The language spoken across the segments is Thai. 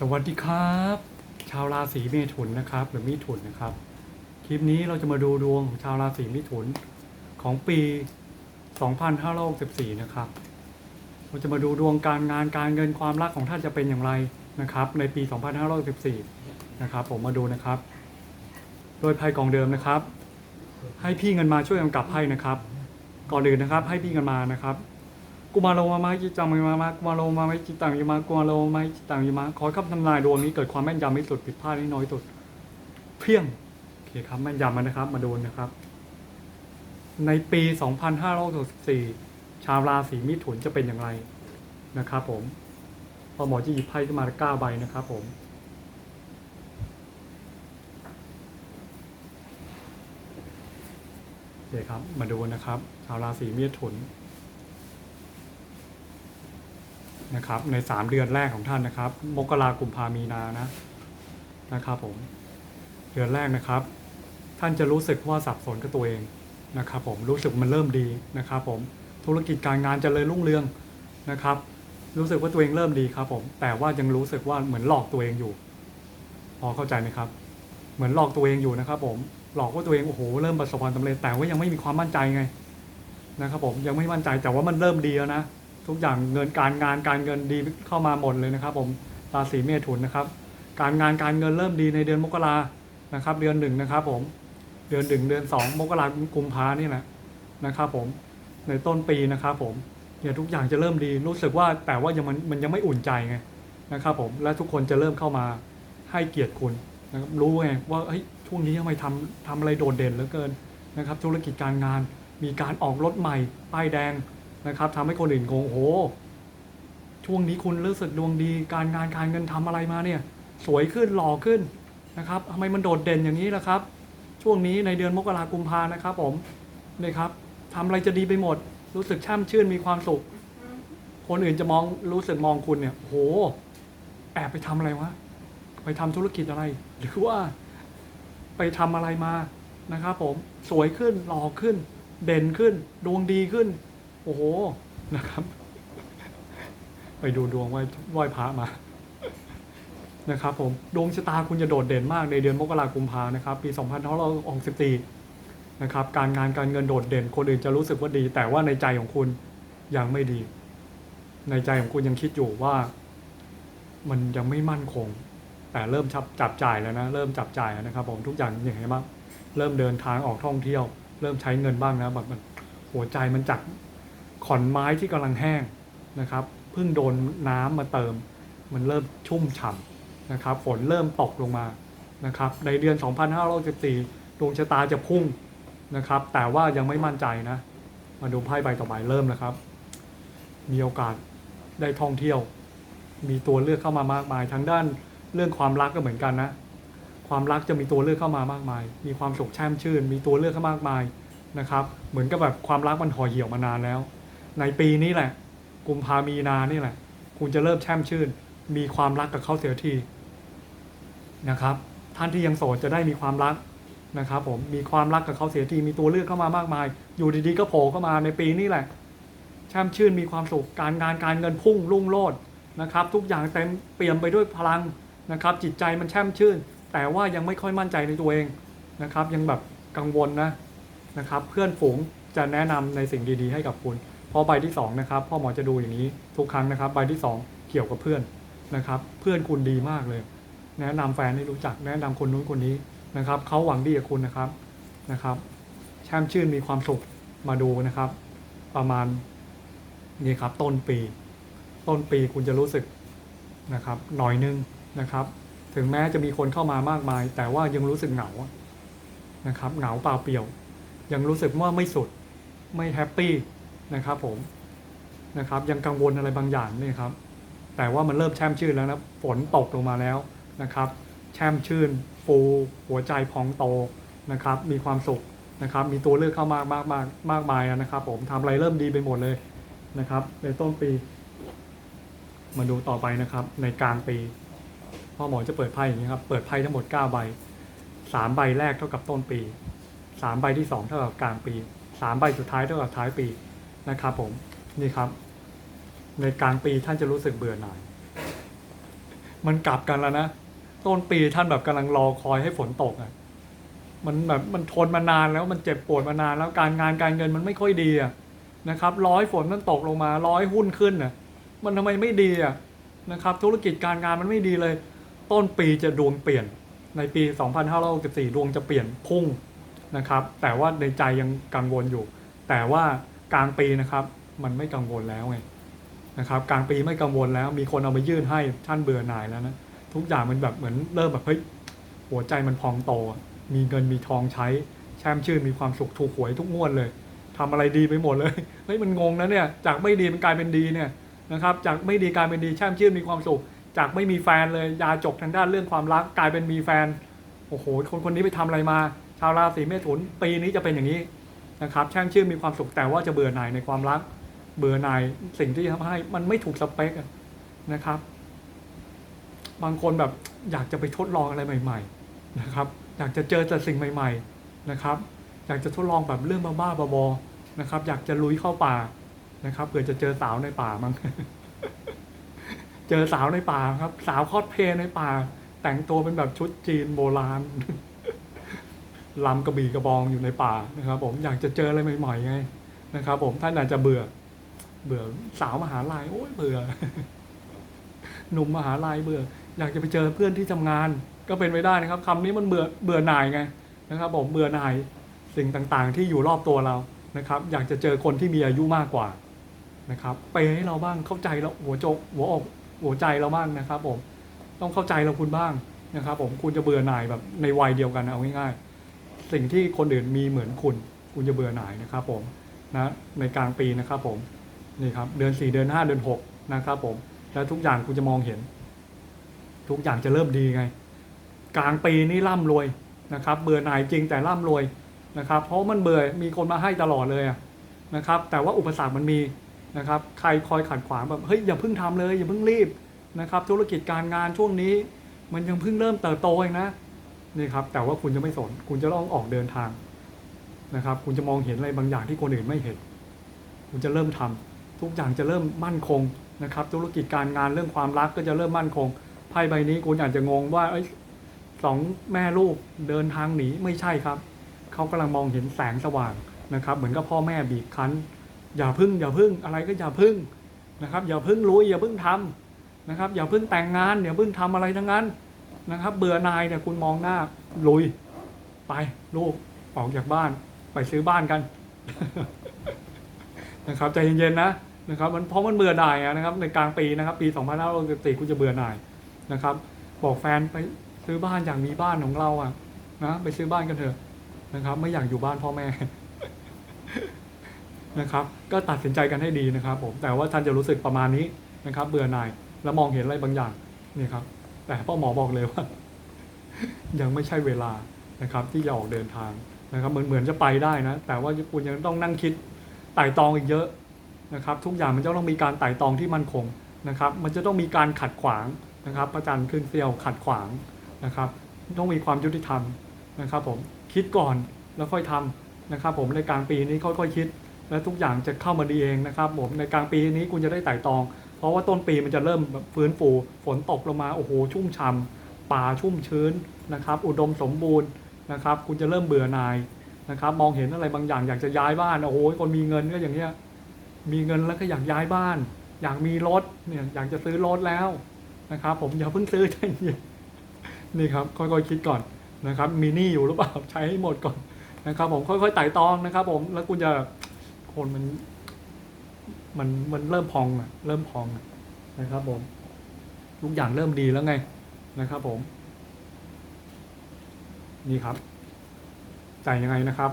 สวัสดีครับ ชาวราศีเมถุนนะครับหรือมิถุนนะครับ คลิปนี้เราจะมาดูดวงของชาวราศีมิถุนของปี 2564 นะครับ เราจะมาดูดวงการงานการเงินความรักของท่านจะเป็นอย่างไรนะครับ ในปี 2564 นะครับ ผมมาดูนะครับ โดยไพ่กองเดิมนะครับ ให้พี่เงินมาช่วยกำกับไพ่นะครับ ก่อนอื่นนะครับ ให้พี่เงินมานะครับ กุมารโลมาไมจิตตังมิมามากุมารโลมาไมจิตตังยมากุมารโลมาไมจิตตังยมาขอให้คำทำนายดวงนี้เกิดความแม่นยำที่สุดผิดพลาดน้อยสุด เพียงโอเคครับแม่นยำมานะครับ มาดูนะครับ ในปี 2564 ชาวราศีมิถุนจะเป็นอย่างไรนะครับผมพอหมอจะหยิบไพ่ขึ้นมาเก้าใบนะครับผมโอเคครับ มาดูนะครับ ชาวราศีมิถุน นะครับ ในสามเดือนแรกของท่านนะครับ มกรากุมภามีนานะนะครับผมเดือนแรกนะครับ ท่านจะรู้สึกว่าสับสนกับตัวเองนะครับ ผมรู้สึกมันเริ่มดีนะครับ ผมธุรกิจการงานเจริญรุ่งเรืองนะครับ รู้สึกว่าตัวเองเริ่มดีครับ ผม แต่ว่ายังรู้สึกว่าเหมือนหลอกตัวเองอยู่ พอเข้าใจไหมครับ เหมือนหลอกตัวเองอยู่นะครับ ผมหลอกว่าตัวเองโอ้โหเริ่มประสบความสำเร็จแต่ว่ายังไม่มีความมั่นใจไงนะครับ ผมยังไม่มั่นใจแต่ว่ามันเริ่มดีแล้วนะ ทุกอย่างเงินการงานการเงินดีเข้ามาหมดเลยนะครับ ผมราศีเมถุนนะครับ การงานการเงินเริ่มดีในเดือนมกรานะครับ เดือนหนึ่งนะครับ ผมเดือนหนึ่งเดือนสองมกรากุมภานี่แหละนะครับ ผมในต้นปีนะครับผมเนี่ยทุกอย่างจะเริ่มดีรู้สึกว่าแต่ว่ายังมันมันยังไม่อุ่นใจไงนะครับผมและทุกคนจะเริ่มเข้ามาให้เกียรติคุณนะครับรู้ไงว่าเฮ้ยช่วงนี้ทำไมทำทำอะไรโดดเด่นเหลือเกินนะครับ ธุรกิจการงานมีการออกรถใหม่ป้ายแดง นะครับทำให้คนอื่นงงโอ้โห ช่วงนี้คุณรู้สึกดวงดี การงานการเงินทำอะไรมาเนี่ย สวยขึ้นหล่อขึ้นนะครับทำไมมันโดดเด่นอย่างนี้ล่ะครับ ช่วงนี้ในเดือนมกราคมพานะครับผมนี่ครับทำอะไรจะดีไปหมด รู้สึกช่ำชื่นมีความสุข คนอื่นจะมองรู้สึกมองคุณเนี่ยโอ้โหแอบไปทำอะไรวะไปทำธุรกิจอะไร หรือว่าไปทำอะไรมานะครับผมสวยขึ้นหล่อขึ้น เด่นขึ้น ดวงดีขึ้น โอ้โหนะครับ ไปดูดวงไหว้ไหว้พระมานะครับผมดวงชะตาคุณจะโดดเด่นมากในเดือนมกราคมพานะครับปี 2564นะครับการงานการเงินโดดเด่น คนอื่นจะรู้สึกว่าดี แต่ว่าในใจของคุณยังไม่ดี ในใจของคุณยังคิดอยู่ว่า มันยังไม่มั่นคง แต่เริ่มจับจับจ่ายแล้วนะเริ่มจับจ่ายแล้วนะครับ ผมทุกอย่างอย่างไรบ้างเริ่มเดินทางออกท่องเที่ยว เริ่มใช้เงินบ้างนะแบบมันหัวใจมันจาก ขอนไม้ที่กำลังแห้งนะครับเพิ่งโดนน้ำมาเติม มันเริ่มชุ่มฉ่ำนะครับฝนเริ่มตกลงมานะครับในเดือน 2564ดวงชะตาจะพุ่งนะครับ แต่ว่ายังไม่มั่นใจนะ มาดูไพ่ใบต่อไปเริ่มนะครับ มีโอกาสได้ท่องเที่ยว มีตัวเลือกเข้ามามากมายทางด้านเรื่องความรักก็เหมือนกันนะ ความรักจะมีตัวเลือกเข้ามามากมาย มีความสุขแช่มชื่น มีตัวเลือกเข้ามากมายนะครับ เหมือนกับแบบความรักมันห่อเหี่ยวมานานแล้ว ในปีนี้แหละ กุมภามีนานี่แหละ คุณจะเริ่มแช่มชื่น มีความรักกับเขาเสียทีนะครับ ท่านที่ยังโสดจะได้มีความรักนะครับ ผมมีความรักกับเขาเสียทีมีตัวเลือกเข้ามามากมาย อยู่ดีๆก็โผล่เข้ามาในปีนี้แหละแช่มชื่นมีความสุขการงานการเงินพุ่งรุ่งโรจน์นะครับ ทุกอย่างเต็มเปี่ยมไปด้วยพลังนะครับ จิตใจมันแช่มชื่น แต่ว่ายังไม่ค่อยมั่นใจในตัวเองนะครับ ยังแบบกังวลนะนะครับ เพื่อนฝูงจะแนะนำในสิ่งดีๆ ให้กับคุณ พราะใบที่2นะครับพ่อหมอจะดูอย่างนี้ทุกครั้งนะครับ ใบที่ 2 เกี่ยวกับเพื่อนนะครับ เพื่อนคุณดีมากเลย แนะนำแฟนให้รู้จักแนะนำคนนู้นคนนี้นะครับเขาหวังดีกับคุณนะครับนะครับแช่มชื่นมีความสุขมาดูนะครับ ประมาณนี่ครับต้นปี ต้นปีคุณจะรู้สึกนะครับหน่อยนึงนะครับ ถึงแม้จะมีคนเข้ามามากมาย แต่ว่ายังรู้สึกเหงานะครับเหงาเปล่าเปลี่ยว ยังรู้สึกว่าไม่สุดไม่แฮปปี้ นะครับผมนะครับยังกังวลอะไรบางอย่างนี่ครับ แต่ว่ามันเริ่มแช่มชื่นแล้วนะฝนตกลงมาแล้วนะครับ แช่มชื่น ฟูหัวใจพองโตนะครับ มีความสุขนะครับ มีตัวเลือกเข้ามากมากมากมากมายนะครับ ผมทำอะไรเริ่มดีไปหมดเลยนะครับ ในต้นปี มาดูต่อไปนะครับ ในกลางปีพ่อหมอจะเปิดไพ่อย่างนี้ครับเปิดไพ่ทั้งหมด 9 ใบสามใบแรกเท่ากับต้นปีสามใบที่สองเท่ากับกลางปีสามใบสุดท้ายเท่ากับท้ายปี นะครับผมนี่ครับ ในกลางปีท่านจะรู้สึกเบื่อหน่าย มันกลับกันแล้วนะต้นปีท่านแบบกำลังรอคอยให้ฝนตกอะมันแบบมันทนมานานแล้วมันเจ็บปวดมานาน แล้วการงานการเงินมันไม่ค่อยดีอะนะครับ ร้อยฝนมันตกลงมา ร้อยหุ้นขึ้นอะมันทำไมไม่ดีอะนะครับ ธุรกิจการงานมันไม่ดีเลย ต้นปีจะดวงเปลี่ยน ในปี 2564 ดวงจะเปลี่ยนพุ่งนะครับ แต่ว่าในใจยังกังวลอยู่ แต่ว่า กลางปีนะครับ มันไม่กังวลแล้วไงนะครับ กลางปีไม่กังวลแล้ว มีคนเอามายื่นให้ท่านเบื่อหน่ายแล้วนะทุกอย่างมันแบบเหมือนเริ่มแบบเฮ้ยหัวใจมันพองโตอมีเงินมีทองใช้ แช่มชื่นมีความสุขถูกหวยทุกงวดเลยทำอะไรดีไปหมดเลยเฮ้ยมันงงนะเนี่ยจากไม่ดีมันกลายเป็นดีเนี่ยนะครับจากไม่ดีกลายเป็นดีแช่มชื่นมีความสุข จากไม่มีแฟนเลยยาจกทางด้านเรื่องความรักกลายเป็นมีแฟนโอ้โหคนคนนี้ไปทำอะไรมา ชาวราศีเมถุนปีนี้จะเป็นอย่างนี้ นะครับแช่มชื่นมีความสุขแต่ว่าจะเบื่อหน่ายในความรัก เบื่อหน่ายสิ่งที่ทำให้มันไม่ถูกสเปคนะครับ บางคนแบบอยากจะไปทดลองอะไรใหม่ ๆ นะครับ อยากจะเจอแต่สิ่งใหม่ ๆนะครับ อยากจะทดลองแบบเรื่องบ้าๆบอๆนะครับ อยากจะลุยเข้าป่านะครับเผื่อจะเจอสาวในป่ามั้งเจอสาวในป่าครับ สาวคอสเพลย์ในป่า แต่งตัวเป็นแบบชุดจีนโบราณ ลำกระบี่กระบองอยู่ในป่านะครับ ผมอยากจะเจออะไรใหม่ๆไงนะครับ ผมท่านอาจจะเบื่อ เบื่อสาวมหาลัยโอ้ยเบื่อหนุ่มมหาลัยเบื่อ อยากจะไปเจอเพื่อนที่ทำงาน ก็เป็นไปได้นะครับคำนี้มันเบื่อเบื่อหน่ายไงนะครับ ผมเบื่อหน่ายสิ่งต่างๆ ที่อยู่รอบตัวเรานะครับ อยากจะเจอคนที่มีอายุมากกว่านะครับ ไปให้เราบ้างเข้าใจเราหัวโจกหัวอกหัวใจเราบ้างนะครับ ผมต้องเข้าใจเราคุณบ้างนะครับ ผมคุณจะเบื่อหน่ายแบบในวัยเดียวกันเอาง่ายๆ สิ่งที่คนอื่นมีเหมือนคุณ คุณจะเบื่อหน่ายนะครับผมนะในกลางปีนะครับผมนี่ครับเดือนสี่เดือนห้าเดือนหกนะครับผมแล้วทุกอย่างคุณจะมองเห็น ทุกอย่างจะเริ่มดีไง กลางปีนี้ร่ำรวยนะครับ เบื่อหน่ายจริงแต่ร่ำรวยนะครับ เพราะมันเบื่อมีคนมาให้ตลอดเลยนะครับ แต่ว่าอุปสรรคมันมีนะครับ ใครคอยขัดขวางแบบเฮ้ยอย่าเพิ่งทำเลย อย่าเพิ่งรีบนะครับ ธุรกิจการงานช่วงนี้ มันยังเพิ่งเริ่มเติบโตเองนะ นี่ครับ แต่ว่าคุณจะไม่สน คุณจะต้องออกเดินทางนะครับ คุณจะมองเห็นอะไรบางอย่างที่คนอื่นไม่เห็น คุณจะเริ่มทำทุกอย่างจะเริ่มมั่นคงนะครับ ธุรกิจการงานเรื่องความรักก็จะเริ่มมั่นคงไพ่ใบนี้คุณอาจจะงงว่าอ้สองแม่ลูกเดินทางหนีไม่ใช่ครับเขากำลังมองเห็นแสงสว่างนะครับ เหมือนกับพ่อแม่บีบคั้น อย่าพึ่ง อย่าพึ่งอะไรก็อย่าพึ่งนะครับ อย่าพึ่งลุยอย่าพึ่งทำนะครับ อย่าพึ่งแต่งงานอย่าพึ่งทำอะไรทั้งนั้น นะครับ เบื่อนายเนี่ยคุณมองหน้าลุย ไปลูกออกจากบ้าน ไปซื้อบ้านกัน นะครับใจเย็นๆนะนะครับ มันเพราะมันเบื่อหน่ายนะครับ ในกลางปีนะครับ ปี2564คุณจะเบื่อหน่ายนะครับ บอกแฟนไปซื้อบ้านอย่างมีบ้านของเราอะนะไปซื้อบ้านกันเถอะนะครับ ไม่อยากอยู่บ้านพ่อแม่นะครับ ก็ตัดสินใจกันให้ดีนะครับ ผมแต่ว่าท่านจะรู้สึกประมาณนี้นะครับ เบื่อหน่าย แล้วมองเห็นอะไรบางอย่างนี่ครับ แต่พ่อหมอบอกเลยว่า ยังไม่ใช่เวลานะครับ ที่จะออกเดินทางนะครับเหมือนเหมือนจะไปได้นะ แต่ว่าคุณยังต้องนั่งคิดไต่ตองอีกเยอะนะครับ ทุกอย่างมันจะต้องมีการไต่ตองที่มั่นคงนะครับ มันจะต้องมีการขัดขวางนะครับประจันทร์ขึ้นเซียวขัดขวางนะครับ ต้องมีความยุติธรรมนะครับ ผมคิดก่อนแล้วค่อยทำนะครับ ผมในกลางปีนี้ค่อยๆคิด และทุกอย่างจะเข้ามาดีเองนะครับ ผมในกลางปีนี้คุณจะได้ไต่ตอง เพราะว่าต้นปีมันจะเริ่มแบบฟื้นฟูฝนตกลงมาโอ้โหชุ่มฉ่ำป่าชุ่มชื้นนะครับ อุดมสมบูรณ์นะครับ คุณจะเริ่มเบื่อหน่ายนะครับ มองเห็นอะไรบางอย่างอยากจะย้ายบ้านโอ้โหคนมีเงินก็อย่างเงี้ยมีเงินแล้วก็อยากย้ายบ้าน อยากมีรถเนี่ยอยากจะซื้อรถแล้วนะครับ ผมอย่าเพิ่งซื้อใจเย็นนี่ครับค่อยๆคิดก่อนนะครับ มีหนี้อยู่หรือเปล่าใช้ให้หมดก่อนนะครับ ผมค่อยๆไต่ตองนะครับ ผมแล้วคุณจะคนมัน มันมันเริ่มพองอะเริ่มพองนะครับผมทุกอย่างเริ่มดีแล้วไงนะครับผม นี่ครับใจยังไงนะครับ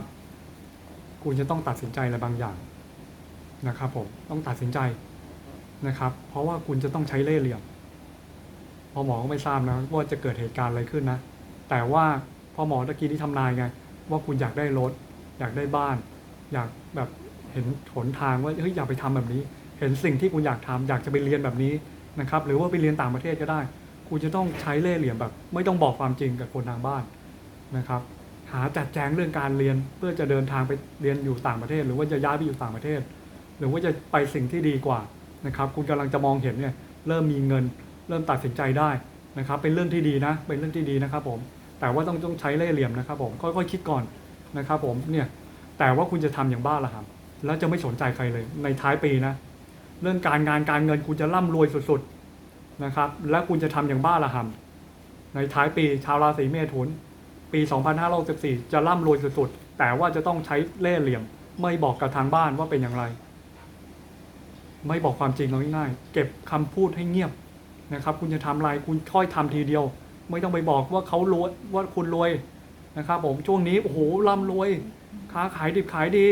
คุณจะต้องตัดสินใจอะไรบางอย่างนะครับผมต้องตัดสินใจนะครับ เพราะว่าคุณจะต้องใช้เล่ห์เหลี่ยมพอหมอก็ไม่ทราบนะว่าจะเกิดเหตุการณ์อะไรขึ้นนะ แต่ว่าพอหมอตะกี้ที่ทำนายไง ว่าคุณอยากได้รถ อยากได้บ้าน อยากแบบ เห็นหนทางว่าเฮ้ยอยากไปทำแบบนี้ เห็นสิ่งที่คุณอยากทำอยากจะไปเรียนแบบนี้นะครับหรือว่าไปเรียนต่างประเทศก็ได้คุณจะต้องใช้เล่ห์เหลี่ยมแบบ ไม่ต้องบอกความจริงกับคนทางบ้านนะครับ หาจัดแจงเรื่องการเรียนเพื่อจะเดินทางไปเรียนอยู่ต่างประเทศ หรือว่าจะย้ายไปอยู่ต่างประเทศ หรือว่าจะไปสิ่งที่ดีกว่านะครับ คุณกำลังจะมองเห็นเนี่ยเริ่มมีเงิน เริ่มตัดสินใจได้นะครับ เป็นเรื่องที่ดีนะ เป็นเรื่องที่ดีนะครับผมแต่ว่าต้องต้องใช้เล่ห์เหลี่ยมนะครับผมค่อยๆคิดก่อนนะครับผมเนี่ยแต่ว่าคุณจะทำอย่างบ้าละครับ แล้วจะไม่สนใจใครเลยในท้ายปีนะ เรื่องการงานการเงินคุณจะร่ำรวยสุดๆนะครับ และคุณจะทำอย่างบ้าละครับในท้ายปีชาวราศีเมถุน ปี 2564 จะร่ำรวยสุดๆ แต่ว่าจะต้องใช้เล่ห์เหลี่ยม ไม่บอกกับทางบ้านว่าเป็นอย่างไร ไม่บอกความจริงเราง่ายๆเก็บคำพูดให้เงียบนะครับ คุณจะทำอะไรคุณค่อยทำทีเดียว ไม่ต้องไปบอกว่าเขารวยว่าคุณรวยนะครับ ผมช่วงนี้โอ้โหร่ำรวยค้าขายดิบขายดี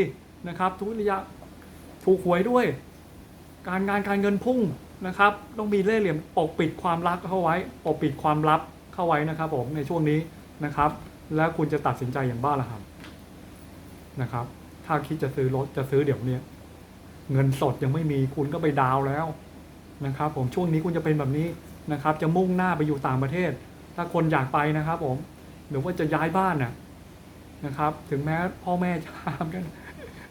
นะครับทุกระยะถูกหวยด้วย การงานการเงินพุ่งนะครับ ต้องมีเล่ห์เหลี่ยมปกปิดความรักเข้าไว้ปกปิดความลับเข้าไว้นะครับผมในช่วงนี้นะครับ แล้วคุณจะตัดสินใจอย่างบ้าละครับนะครับ ถ้าคิดจะซื้อรถจะซื้อเดี๋ยวนี้เงินสดยังไม่มีคุณก็ไปดาวแล้วนะครับ ผมช่วงนี้คุณจะเป็นแบบนี้นะครับ จะมุ่งหน้าไปอยู่ต่างประเทศ ถ้าคนอยากไปนะครับ ผมหรือว่าจะย้ายบ้านนะนะครับ ถึงแม้พ่อแม่จะห้ามกัน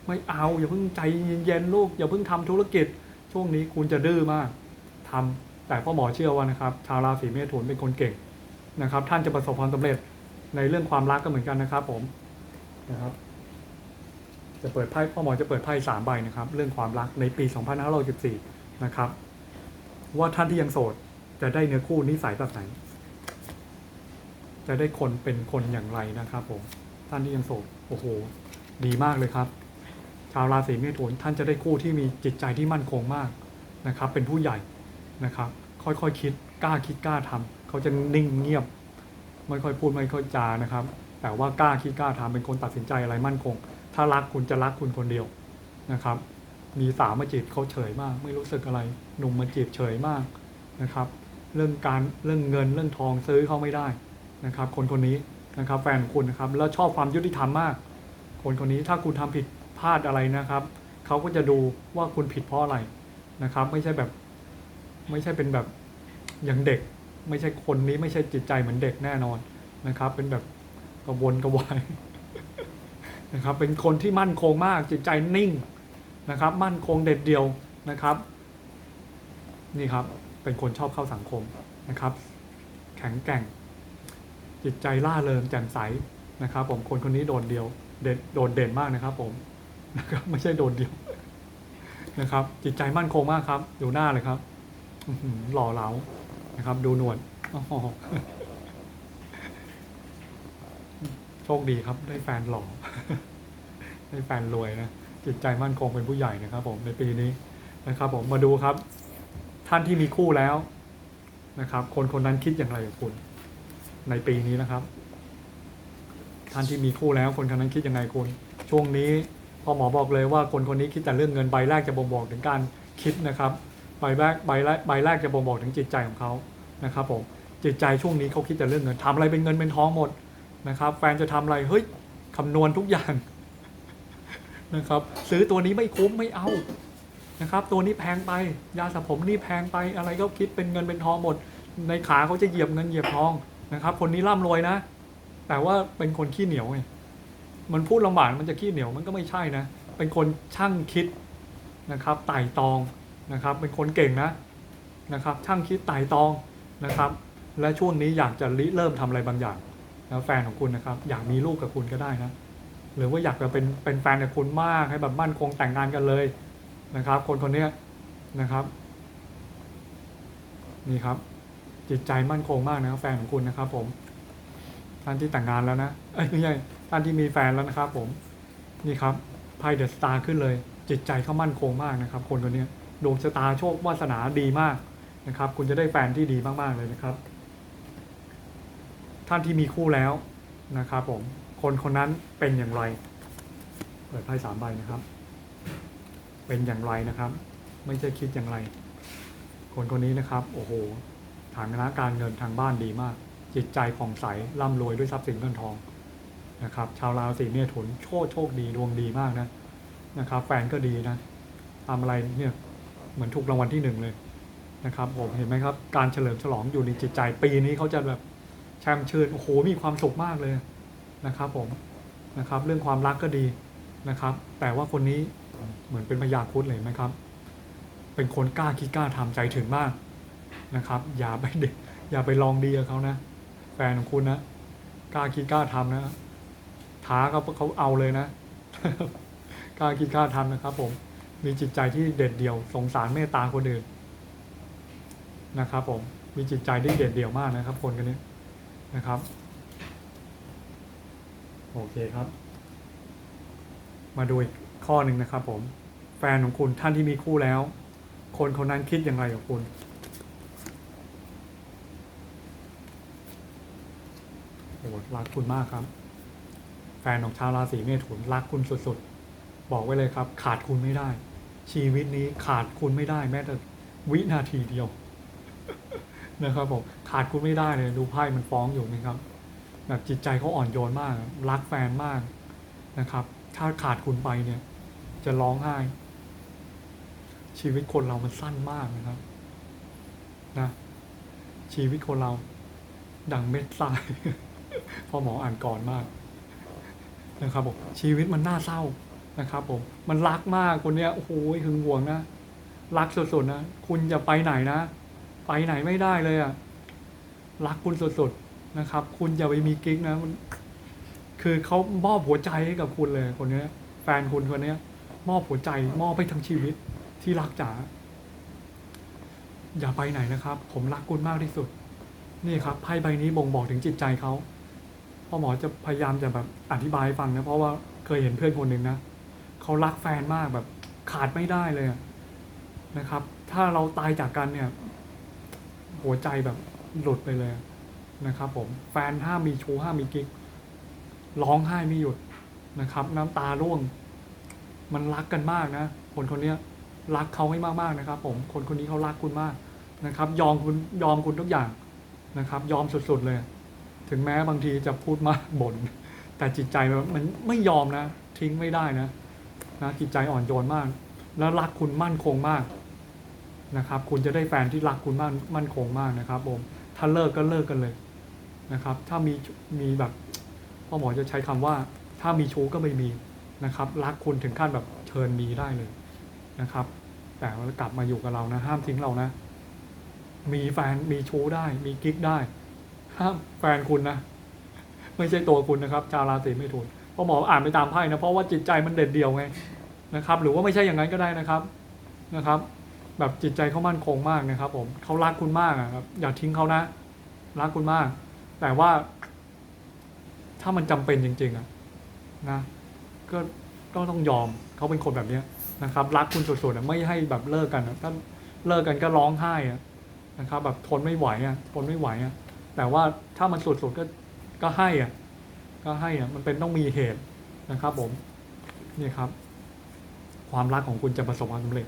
ไม่เอาอย่าเพิ่งใจเย็นๆลูกอย่าเพิ่งทำธุรกิจ ช่วงนี้คุณจะดื้อมากทำแต่พ่อหมอเชื่อว่านะครับ ชาวราศีเมถุนเป็นคนเก่งนะครับ ท่านจะประสบความสำเร็จในเรื่องความรักก็เหมือนกันนะครับ ผมนะครับ จะเปิดไพ่พ่อหมอจะเปิดไพ่สามใบนะครับ เรื่องความรักในปี 2514นะครับ ว่าท่านที่ยังโสดจะได้เนื้อคู่นิสัยแบบไหน จะได้คนเป็นคนอย่างไรนะครับ ผมท่านที่ยังโสดโอ้โห ดีมากเลยครับ ชาวราศีเมถุนท่านจะได้คู่ที่มีจิตใจที่มั่นคงมากนะครับ เป็นผู้ใหญ่นะครับ ค่อยๆคคิดกล้าคิดกล้าทำเขาจะนิ่งเงียบ ไม่ค่อยพูดไม่ค่อยจานะครับ แต่ว่ากล้าคิดกล้าทำเป็นคนตัดสินใจอะไรมั่นคง ถ้ารักคุณจะรักคุณคนเดียวนะครับ มีสาวมาจีบเขาเฉยมาก ไม่รู้สึกอะไร หนุ่มมาจีบเฉยมากนะครับ เรื่องการเรื่องเงินเรื่องทองซื้อเขาไม่ได้นะครับ คนคนนี้นะครับ แฟนคุณนะครับ แล้วชอบความยุติธรรมมาก คนคนนี้ถ้าคุณทำผิด พลาดอะไรนะครับเขาก็จะดูว่าคุณผิดเพราะอะไรนะครับ ไม่ใช่แบบ ไม่ใช่เป็นแบบอย่างเด็ก ไม่ใช่คนนี้ไม่ใช่จิตใจเหมือนเด็กแน่นอนนะครับ เป็นแบบกระวนกระวายนะครับ เป็นคนที่มั่นคงมากจิตใจนิ่งนะครับ มั่นคงเด็ดเดียวนะครับ นี่ครับเป็นคนชอบเข้าสังคมนะครับ แข็งแกร่ง จิตใจล่าเริงแจ่มใสนะครับ ผมคนคนนี้โดดเดียวเด่นโดดเด่นมากนะครับผม นะครับ ไม่ใช่โดดเดียวนะครับ จิตใจมั่นคงมากครับ ดูหน้าเลยครับหล่อเหลานะครับ ดูหนวดอ๋อโชคดีครับ ได้แฟนหล่อได้แฟนรวยนะจิตใจมั่นคงเป็นผู้ใหญ่นะครับ ผมในปีนี้นะครับ ผมมาดูครับ ท่านที่มีคู่แล้วนะครับ คนคนนั้นคิดอย่างไรกับคุณ ในปีนี้นะครับ ท่านที่มีคู่แล้วคนคนนั้นคิดยังไงคุณ ช่วงนี้ พอหมอบอกเลยว่าคนคนนี้คิดแต่เรื่องเงินใบแรกจะบ่งบอกถึงการคิดนะครับใบแรกใบแรกใบแรกจะบ่งบอกถึงจิตใจของเขานะครับผมจิตใจช่วงนี้เขาคิดแต่เรื่องเงินทำอะไรเป็นเงินเป็นทองหมดนะครับ แฟนจะทำอะไรเฮ้ยคำนวณทุกอย่างนะครับ ซื้อตัวนี้ไม่คุ้มไม่เอานะครับ ตัวนี้แพงไปยาสระผมนี่แพงไปอะไรก็คิดเป็นเงินเป็นทองหมด ในขาเขาจะเหยียบเงินเหยียบทองนะครับ คนนี้ร่ำรวยนะ แต่ว่าเป็นคนขี้เหนียวไง มันพูดลำบากมันจะขี้เหนียวมันก็ไม่ใช่นะ เป็นคนช่างคิดนะครับไต่ตองนะครับ เป็นคนเก่งนะนะครับ ช่างคิดไต่ตองนะครับ และช่วงนี้อยากจะริเริ่มทำอะไรบางอย่างแล้วแฟนของคุณนะครับ อยากมีลูกกับคุณก็ได้นะหรือว่าอยากจะเป็นเป็นแฟนกับคุณมากให้แบบมั่นคงแต่งงานกันเลยนะครับ คนคนนี้นะครับนี่ครับ จิตใจมั่นคงมากนะครับแฟนของคุณนะครับ ผมท่านที่แต่งงานแล้วนะเอ้ยไม่ใช่ ท่านที่มีแฟนแล้วนะครับผมนี่ครับไพ่เดอะสตาร์ขึ้นเลย จิตใจเขามั่นคงมากนะครับ คนคนนี้ดวงชะตาโชควาสนาดีมากนะครับ คุณจะได้แฟนที่ดีมากๆเลยนะครับ ท่านที่มีคู่แล้วนะครับผมคนคนนั้นเป็นอย่างไร เปิดไพ่สามใบนะครับ เป็นอย่างไรนะครับ ไม่ใช่คิดอย่างไร คนคนนี้นะครับ โอ้โหฐานะการเงินทางบ้านดีมาก จิตใจผ่องใสร่ำรวยด้วยทรัพย์สินเงินทอง นะครับชาวราศีเมถุนโชคโชคดีดวงดีมากนะนะครับ แฟนก็ดีนะทำอะไรเนี่ยเหมือนถูกรางวัลที่หนึ่งเลยนะครับผมเห็นไหมครับ การเฉลิมฉลองอยู่ในจิตใจปีนี้เขาจะแบบแช่มชื่นโอ้โหมีความสุขมากเลยนะครับผมนะครับเรื่องความรักก็ดีนะครับ แต่ว่าคนนี้เหมือนเป็นพยาคุดเลยไหมครับ เป็นคนกล้าคิดกล้าทำใจถึงมากนะครับ อย่าไปเด็กอย่าไปลองดีกับเขานะ แฟนของคุณนะกล้าคิดกล้าทำนะ ท้าเขาเขาเอาเลยนะกล้าคิดกล้าทำนะครับ ผม มีจิตใจที่เด็ดเดี่ยว สงสารเมตตาคนอื่นนะครับ ผม มีจิตใจที่เด็ดเดี่ยวมากนะครับ คนคนนี้นะครับ โอเคครับ มาดูอีกข้อหนึ่งนะครับ ผม แฟนของคุณท่านที่มีคู่แล้ว คนคนนั้นคิดอย่างไรกับคุณโอ้รักคุณมากครับ นของชาวราศีเมถุนรักคุณสุดๆ บอกไว้เลยครับ ขาดคุณไม่ได้ ชีวิตนี้ขาดคุณไม่ได้แม้แต่วินาทีเดียวนะครับผมขาดคุณไม่ได้เลยดูไพ่มันฟ้องอยู่นะครับแบบจิตใจเขาอ่อนโยนมาก รักแฟนมากนะครับ ถ้าขาดคุณไปเนี่ย จะร้องไห้ ชีวิตคนเรามันสั้นมากนะครับนะชีวิตคนเราดังเม็ดทรายพ่อหมออ่านก่อนมาก นะครับผมชีวิตมันน่าเศร้านะครับผมมันรักมากคนเนี้ยโอ้โหหึงหวงนะรักสุดๆนะคุณจะไปไหนนะ ไปไหนไม่ได้เลยอะรักคุณสุดๆนะครับ คุณอย่าไปมีกิ๊กนะมันคือเขามอบหัวใจให้กับคุณเลยคนเนี้ย แฟนคุณคนเนี้ย มอบหัวใจ มอบไปทั้งชีวิตที่รักจ๋าอย่าไปไหนนะครับ ผมรักคุณมากที่สุด นี่ครับไพ่ใบนี้บ่งบอกถึงจิตใจเขา พ่อหมอจะพยายามจะแบบอธิบายฟังนะเพราะว่าเคยเห็นเพื่อนคนหนึ่งนะเขารักแฟนมากแบบขาดไม่ได้เลยนะครับ ถ้าเราตายจากกันเนี่ย หัวใจแบบหลุดไปเลยนะครับผมแฟนห้ามมีชู้ห้ามมีกิ๊กร้องไห้ไม่หยุดนะครับ น้ำตาร่วง มันรักกันมากนะคนคนเนี้ยรักเขาให้มากๆนะครับ ผมคนคนนี้เขารักคุณมากนะครับ ยอมคุณยอมคุณทุกอย่างนะครับ ยอมสุดๆเลย ถึงแม้บางทีจะพูดมากบ่นแต่จิตใจมันไม่ยอมนะ ทิ้งไม่ได้นะนะจิตใจอ่อนโยนมาก แล้วรักคุณมั่นคงมากนะครับ คุณจะได้แฟนที่รักคุณมั่นมั่นคงมากนะครับผมถ้าเลิกก็เลิกกันเลยนะครับ ถ้ามีมีแบบพ่อหมอจะใช้คำว่า ถ้ามีชู้ก็ไม่มีนะครับ รักคุณถึงขั้นแบบเชิญมีได้เลยนะครับ แต่กลับมาอยู่กับเรานะ ห้ามทิ้งเรานะ มีแฟนมีชู้ได้ มีกิ๊กได้ ห้ามแฟนคุณนะ ไม่ใช่ตัวคุณนะครับ ชาวราศีเมถุนเพราะหมออ่านไปตามไพ่นะเพราะว่าจิตใจมันเด็ดเดี่ยวไงนะครับ หรือว่าไม่ใช่อย่างนั้นก็ได้นะครับนะครับ แบบจิตใจเขามั่นคงมากนะครับ ผมเขารักคุณมากอะครับ อย่าทิ้งเขานะรักคุณมาก แต่ว่า ถ้ามันจำเป็นจริง ๆอะนะก็ก็ต้องยอมเขาเป็นคนแบบเนี้ยนะครับ รักคุณสุดๆอะไม่ให้แบบเลิกกันอะถ้าเลิกกันก็ร้องไห้อะนะครับ แบบทนไม่ไหวอะทนไม่ไหวอะ แต่ว่าถ้ามันสุดๆก็ก็ให้อะก็ให้อะมันเป็นต้องมีเหตุนะครับผมนี่ครับ ความรักของคุณจะประสบความสำเร็จ